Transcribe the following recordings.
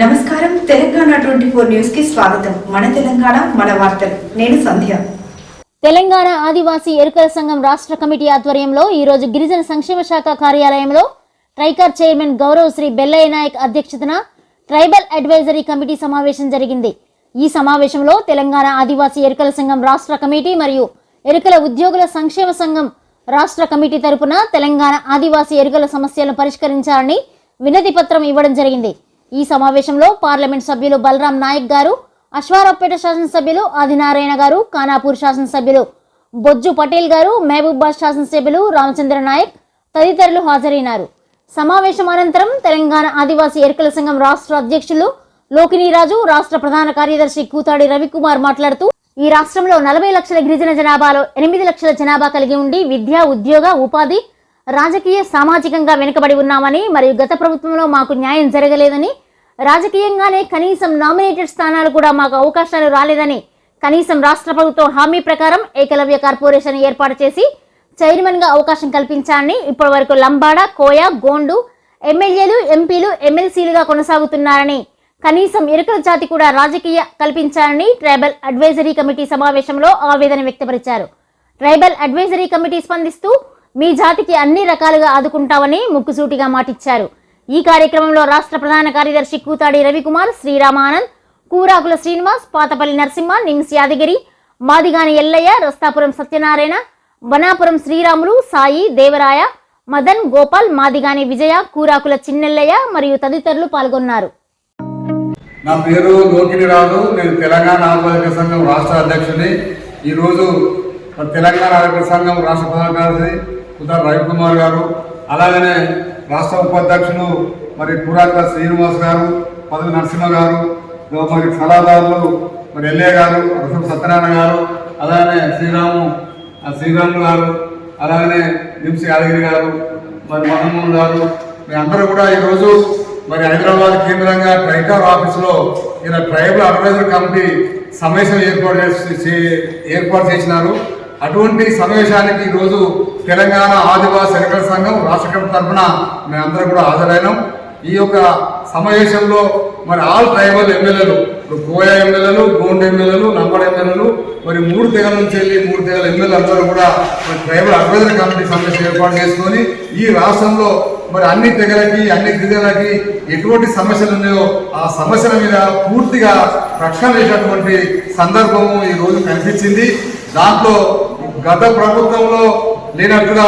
నమస్కారం. Telangana twenty four న్యూస్కి స్వాగతం. మన తెలంగాణ మన వార్తలు. నేను సంధ్య. తెలంగాణ ఆదివాసీ ఎరుకల సంఘం రాష్ట్ర కమిటీ ఆధ్వర్యంలో ఈ రోజు గిరిజన సంక్షేమ శాఖ కార్యాలయంలో ట్రైకర్ చైర్మన్ గౌరవ్ శ్రీ బెల్లయ్య నాయక్ అధ్యక్షతన ట్రైబల్ అడ్వైజరీ కమిటీ సమావేశం జరిగింది. ఈ సమావేశంలో తెలంగాణ ఆదివాసీ ఎరుకల సంఘం రాష్ట్ర కమిటీ మరియు ఎరుకల ఉద్యోగుల సంక్షేమ సంఘం రాష్ట్ర కమిటీ తరపున తెలంగాణ ఆదివాసీ ఎరుకల సమస్యలను పరిష్కరించాలని వినతి పత్రం ఇవ్వడం జరిగింది. ఈ సమావేశంలో పార్లమెంట్ సభ్యులు బలరాం నాయక్ గారు అశ్వారావుపేట శాసనసభ్యులు ఆదినారాయణ గారు కానాపూర్ శాసనసభ్యులు బొజ్జు పటేల్ గారు మహబూబాద్ శాసనసభ్యులు రామచంద్ర నాయక్ తదితరులు హాజరైనారు. సమావేశం అనంతరం తెలంగాణ ఆదివాసీ ఎరుకల సంఘం రాష్ట్ర అధ్యక్షులు లోకినీరాజు రాష్ట్ర ప్రధాన కార్యదర్శి కూతాడి రవికుమార్ మాట్లాడుతూ ఈ రాష్ట్రంలో నలభై లక్షల గిరిజన జనాభాలో ఎనిమిది లక్షల జనాభా కలిగి ఉండి విద్య ఉద్యోగ ఉపాధి రాజకీయ సామాజికంగా వెనుకబడి ఉన్నామని మరియు గత ప్రభుత్వంలో మాకు న్యాయం జరగలేదని రాజకీయంగానే కనీసం నామినేటెడ్ స్థానాలు కూడా మాకు అవకాశాలు రాలేదని కనీసం రాష్ట్ర ప్రభుత్వం హామీ ప్రకారం ఏకలవ్య కార్పొరేషన్ ఏర్పాటు చేసి చైర్మన్గా అవకాశం కల్పించాలని ఇప్పటి వరకు లంబాడ కోయ గోండు ఎమ్మెల్యేలు ఎంపీలు ఎమ్మెల్సీలుగా కొనసాగుతున్నారని కనీసం ఎరుకల జాతి కూడా రాజకీయ కల్పించాలని ట్రైబల్ అడ్వైజరీ కమిటీ సమావేశంలో ఆవేదన వ్యక్తపరిచారు. ట్రైబల్ అడ్వైజరీ కమిటీ స్పందిస్తూ మీ జాతికి అన్ని రకాలుగా ఆదుకుంటామని ముక్కుసూటిగా మాటిచ్చారు. ఈ కార్యక్రమంలో రాష్ట్ర ప్రధాన కార్యదర్శి కూతాడి రవికుమార్ శ్రీరామానంద్ కూరాకుల శ్రీనివాస్ పాతపల్లి నరసింహ నిమ్స్ యాదగిరి మాదిగాని ఎల్లయ్య రస్తాపురం సత్యనారాయణ వనాపురం శ్రీరాములు సాయి దేవరాయ మదన్ గోపాల్ మాదిగాని విజయ కూరాకుల చిన్నెల్లయ్య మరియు తదితరులు పాల్గొన్నారు. నా పేరు లోకిని రాజు. నేను తెలంగాణ ఆరోగ్య సంఘం రాష్ట్ర అధ్యక్షుని ఈరోజు తెలంగాణ ఆరోగ్య సంఘం రాష్ట్ర ప్రధాన కార్యదర్శి కుదార్ రవికుమార్ గారు అలాగనే రాష్ట్ర ఉపాధ్యక్షులు మరి పురాతన శ్రీనివాస్ గారు పదవి నరసింహ గారు మరి సలహాదారులు మరి ఎల్ఏ గారు రసం సత్యనారాయణ గారు అలాగనే శ్రీరాము శ్రీరాములు గారు అలాగనే నిమ్సి యాదగిరి గారు మరి మదన్మోహన్ గారు మీ అందరూ కూడా ఈరోజు మరి హైదరాబాద్ కేంద్రంగా ట్రైకార్ ఆఫీసులో ఇలా ట్రైబల్ అడ్వైజర్ కమిటీ సమావేశం ఏర్పాటు చేసి చే- ఏర్పాటు చేసినారు. అటువంటి సమావేశానికి ఈరోజు తెలంగాణ ఆదివాసీ ఎన్నికల సంఘం రాష్ట్ర కమిటీ తరఫున మేమందరం కూడా హాజరైనాం. ఈ యొక్క సమావేశంలో మరి ఆల్ ట్రైబల్ ఎమ్మెల్యేలు ఇప్పుడు కోయ ఎమ్మెల్యేలు గోండ్ ఎమ్మెల్యేలు నంబడ ఎమ్మెల్యేలు మరి మూడు తెగల నుంచి వెళ్ళి మూడు తెగల ఎమ్మెల్యేలు అందరూ కూడా మరి ట్రైబల్ అడ్వైజర్ కమిటీ సమావేశం ఏర్పాటు చేసుకొని ఈ రాష్ట్రంలో మరి అన్ని తెగలకి అన్ని గిరిజనులకి ఎటువంటి సమస్యలు ఉన్నాయో ఆ సమస్యల మీద పూర్తిగా రక్షణ చేసేటువంటి సందర్భము ఈ రోజు కనిపించింది. దాంట్లో గత ప్రభుత్వంలో లేనట్టుగా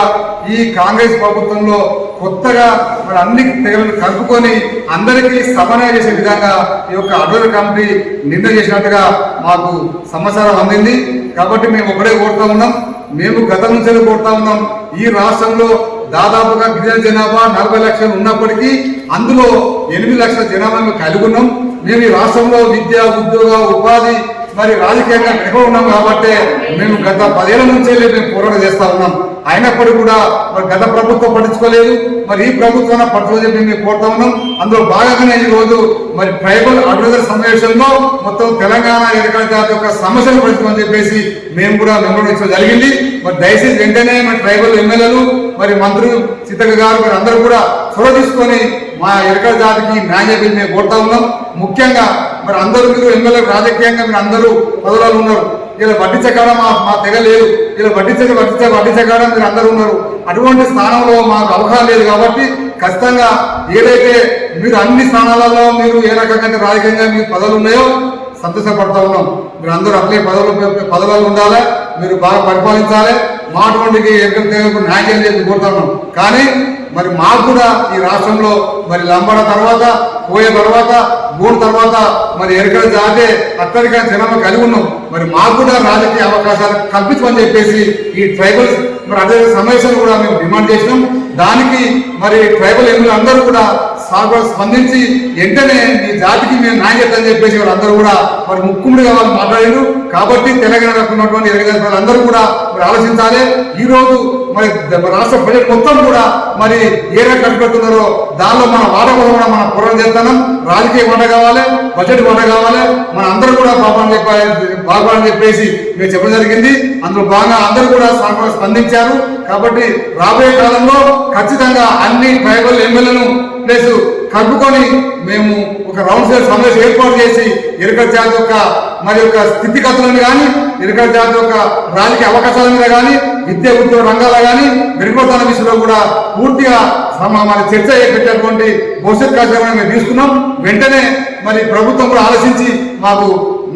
ఈ కాంగ్రెస్ ప్రభుత్వంలో కొత్తగా మరి అన్ని తెగలను కలుపుకొని అందరికీ సమన్వయం చేసే విధంగా ఈ యొక్క అడ్వైజర్ కమిటీ నిర్ణయం చేసినట్టుగా మాకు సమాచారం అందింది. కాబట్టి మేము ఒకటే కోరుతా ఉన్నాం. మేము గత నుంచి కోరుతా ఉన్నాం. ఈ రాష్ట్రంలో దాదాపుగా గిరిజన జనాభా నలభై లక్షలు ఉన్నప్పటికీ అందులో ఎనిమిది లక్షల జనాభా మేము కలిగి ఉన్నాం. మేము ఈ రాష్ట్రంలో విద్య ఉద్యోగ ఉపాధి మరి రాజకీయంగా వెనుక ఉన్నాం కాబట్టి మేము గత పదేళ్ళ నుంచే మేము పోరాటం చేస్తా ఉన్నాం. అయినప్పటికీ కూడా మరి గత ప్రభుత్వం పట్టించుకోలేదు. మరి ఈ ప్రభుత్వం పట్టుకోలేదు చెప్పి మేము కోరుతా ఉన్నాం. అందులో భాగంగానే రోజు మరి ట్రైబల్ అడ్వైజర్ సమావేశంలో మొత్తం తెలంగాణ ఎన్నికల జాతి యొక్క సమస్యలు పడుతుందని చెప్పేసి మేము కూడా నిర్వహించడం జరిగింది. మరి దయచేసి వెంటనే మరి ట్రైబల్ ఎమ్మెల్యేలు మరి మంత్రులు సీతక్క గారు మరి అందరూ కూడా చొరవ తీసుకొని మా ఎరకల జాతికి న్యాయం చేయాలని మేము కోరుతా ఉన్నాం. ముఖ్యంగా మరి అందరూ మీరు ఎమ్మెల్యే రాజకీయంగా మీరు అందరూ పదవులలో ఉన్నారు. ఇలా వడ్డించకాడ మా మా తెగ లేదు. ఇలా వడ్డీ చక్కని వడ్డీ వడ్డీ చకారం మీరు అందరూ ఉన్నారు. అటువంటి స్థానంలో మాకు అవకాశం లేదు కాబట్టి ఖచ్చితంగా ఏదైతే మీరు అన్ని స్థానాలలో మీరు ఏ రకంగా రాజకీయంగా మీ పదవులు ఉన్నాయో సంతోషపడతా ఉన్నాం. మీరు అందరూ అట్లే పదవులు పదవులు ఉండాలి. మీరు బాగా పరిపాలించాలి. మా అటువంటి ఎక్కడ న్యాయం చేసి కోరుతా ఉన్నాం. కానీ మరి మాకు కూడా ఈ రాష్ట్రంలో మరి లంబడ తర్వాత పోయే తర్వాత గూడు తర్వాత మరి ఎరకల జాతే అత్యధిక జనాభా కలిగి ఉన్నాం. మరి మాకు కూడా రాజకీయ అవకాశాలు కల్పించమని చెప్పేసి ఈ ట్రైబల్ మరి అదే సమస్యలు కూడా మేము డిమాండ్ చేసినాం. దానికి మరి ట్రైబల్ ఎంపీలు అందరూ కూడా సాగు స్పందించి వెంటనే మీ జాతికి మేము న్యాయం అని చెప్పేసి వాళ్ళందరూ కూడా మరి ముక్కుముడిగా వాళ్ళు మాట్లాడారు. కాబట్టి తెలంగాణ ఉన్నటువంటి ఎరగల వాళ్ళందరూ కూడా మరి ఆలోచించాలి. ఈరోజు మరి రాష్ట్ర బడ్జెట్ మొత్తం కూడా మరి ఏ రకంగా పెడుతున్నారో దానిలో మన వాట కూడా మనం పోరాటం చేస్తున్నాం. రాజకీయ వంట కావాలి బడ్జెట్ వంట కావాలి. మన అందరూ కూడా బాబాని చెప్పాలి బాగుపడని చెప్పేసి మేము చెప్పడం జరిగింది. అందులో బాగా అందరూ కూడా సానుకూలంగా స్పందించారు. కాబట్టి రాబోయే కాలంలో ఖచ్చితంగా అన్ని ట్రైబల్ ఎమ్మెల్యేలను ప్లస్ కలుపుకొని మేము ఒక రౌండ్ సైడ్ సమావేశం ఏర్పాటు చేసి ఎరుకల జాతి యొక్క మరి యొక్క స్థితిగతులను కానీ ఎరుకల జాతి యొక్క రాజకీయ అవకాశాల మీద కానీ విద్య ఉద్యోగ రంగాల్లో కానీ మెరుగుపడుతున్న విషయంలో కూడా పూర్తిగా మన చర్చ పెట్టేటువంటి భవిష్యత్ కార్యక్రమాన్ని మేము తీసుకున్నాం. వెంటనే మరి ప్రభుత్వం కూడా ఆలోచించి మాకు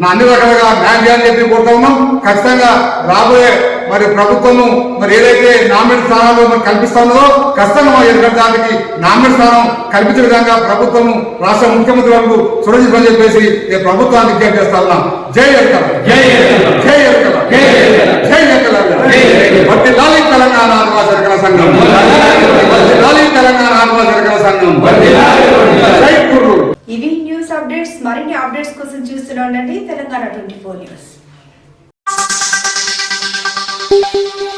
అన్ని రకాలుగా న్యాయం చేయాలని చెప్పి కోరుతా ఉన్నాం. ఖచ్చితంగా రాబోయే మరి ప్రభుత్వము మరి ఏదైతే నామినేట్ స్థానాలు మరి కల్పిస్తా ఉన్నదో ఖచ్చితంగా మా ఎదురు దానికి నామినేట్ స్థానం కల్పించే విధంగా ప్రభుత్వము రాష్ట్ర ముఖ్యమంత్రి వరకు చూడజీపని చెప్పేసి ఈ ప్రభుత్వాన్ని విజ్ఞప్తి చేస్తా ఉన్నాం. జై ఎరకల జై ఎరకల. జై ఎరకల జై ఎరకల. జై ఎరకల లాలి తెలంగాణ ఆదివాసీ ఎరకల సంఘం. లాలి తెలంగాణ ఆదివాసీ ఎరకల సంఘం. ఇవి న్యూస్ అప్డేట్స్ మరిన్ని అప్డేట్స్ కోసం చూస్తూనే ఉండండి. Telangana twenty four news. Thank you.